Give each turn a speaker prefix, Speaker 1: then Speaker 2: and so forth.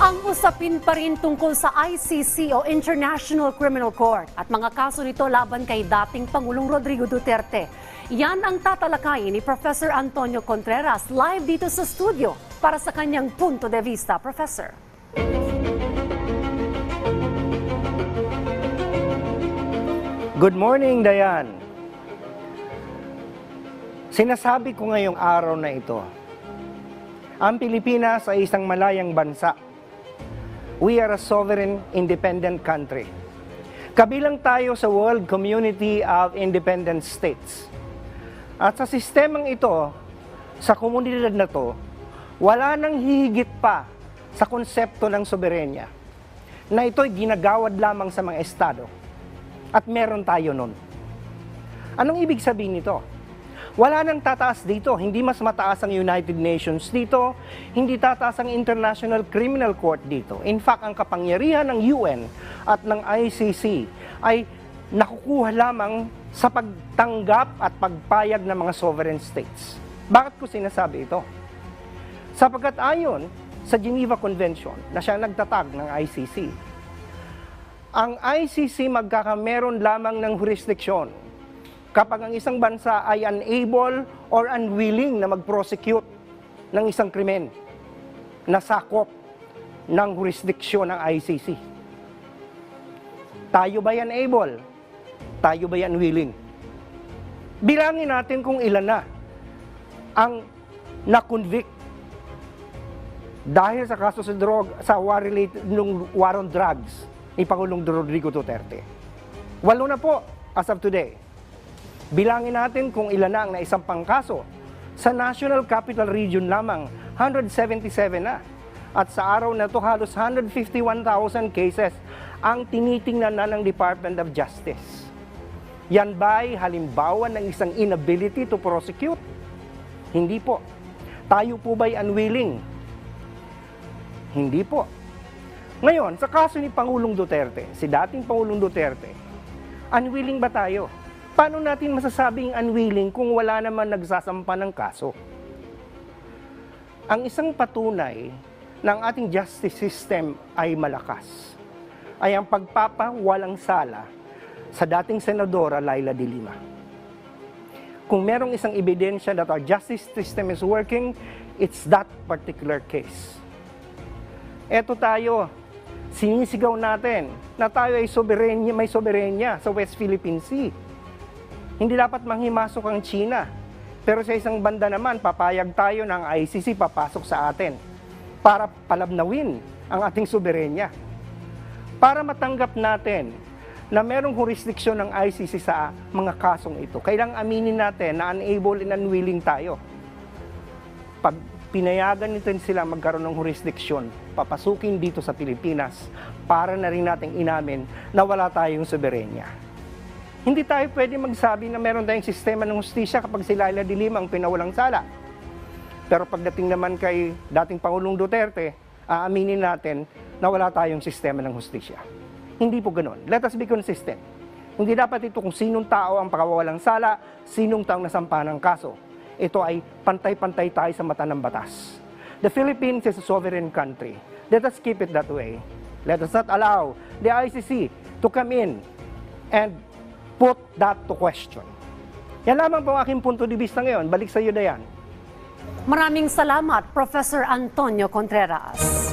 Speaker 1: Ang usapin pa rin tungkol sa ICC o International Criminal Court at mga kaso nito laban kay dating Pangulong Rodrigo Duterte. Yan ang tatalakayin ni Professor Antonio Contreras live dito sa studio para sa kanyang punto de vista, Professor.
Speaker 2: Good morning, Dayan. Sinasabi ko ngayong araw na ito, ang Pilipinas ay isang malayang bansa. We are a sovereign, independent country. Kabilang tayo sa World Community of Independent States. At sa sistemang ito, sa komunidad na to, wala nang hihigit pa sa konsepto ng soberenya na ito'y ginagawad lamang sa mga estado at meron tayo nun. Anong ibig sabihin nito? Wala nang tataas dito, hindi mas mataas ang United Nations dito, hindi tataas ang International Criminal Court dito. In fact, ang kapangyarihan ng UN at ng ICC ay nakukuha lamang sa pagtanggap at pagpayag ng mga sovereign states. Bakit ko sinasabi ito? Sapagkat ayon sa Geneva Convention na siya nagtatag ng ICC, ang ICC magkakameron lamang ng jurisdiksyon kapag ang isang bansa ay unable or unwilling na mag-prosecute ng isang krimen na sakop ng jurisdiksyon ng ICC. Tayo ba yan able? Tayo ba yan willing? Bilangin natin kung ilan na ang na-convict dahil sa kaso sa drug, sa war related nung war on drugs ni Pangulong Rodrigo Duterte. Walo na po as of today. Bilangin natin kung ilan na ang naisampang kaso. Sa National Capital Region lamang, 177 na. At sa araw na to halos 151,000 cases ang tinitingnan na ng Department of Justice. Yan ba'y halimbawa ng isang inability to prosecute? Hindi po. Tayo po ba'y unwilling? Hindi po. Ngayon, sa kaso ni Pangulong Duterte, si dating Pangulong Duterte, unwilling ba tayo? Paano natin masasabing unwilling kung wala naman nagsasampa ng kaso? Ang isang patunay ng ating justice system ay malakas ay ang pagpapawalang sala sa dating Senadora Laila de Lima. Kung merong isang ebidensya that our justice system is working, it's that particular case. Eto tayo, sinisigaw natin na tayo ay soberenya, may soberenya sa West Philippine Sea. Hindi dapat manghimasok ang China. Pero sa isang banda naman, papayag tayo ng ICC papasok sa atin para palabnawin ang ating soberenya. Para matanggap natin na merong jurisdiksyon ng ICC sa mga kasong ito, kailang aminin natin na unable and unwilling tayo. Pag pinayagan nito sila magkaroon ng jurisdiksyon, papasukin dito sa Pilipinas para na rin nating inamin na wala tayong soberenya. Hindi tayo pwede magsabi na meron tayong sistema ng hustisya kapag si Laila de Lima ang pinawalang sala. Pero pagdating naman kay dating Pangulong Duterte, aaminin natin na wala tayong sistema ng hustisya. Hindi po ganun. Let us be consistent. Hindi dapat ito kung sinong tao ang pakawalang sala, sinong taong nasampa ng kaso. Ito ay pantay-pantay tayo sa mata ng batas. The Philippines is a sovereign country. Let us keep it that way. Let us not allow the ICC to come in and put that to question. Yan lamang po ang aking punto de vista ngayon. Balik sa iyo, Dayan.
Speaker 1: Maraming salamat, Professor Antonio Contreras.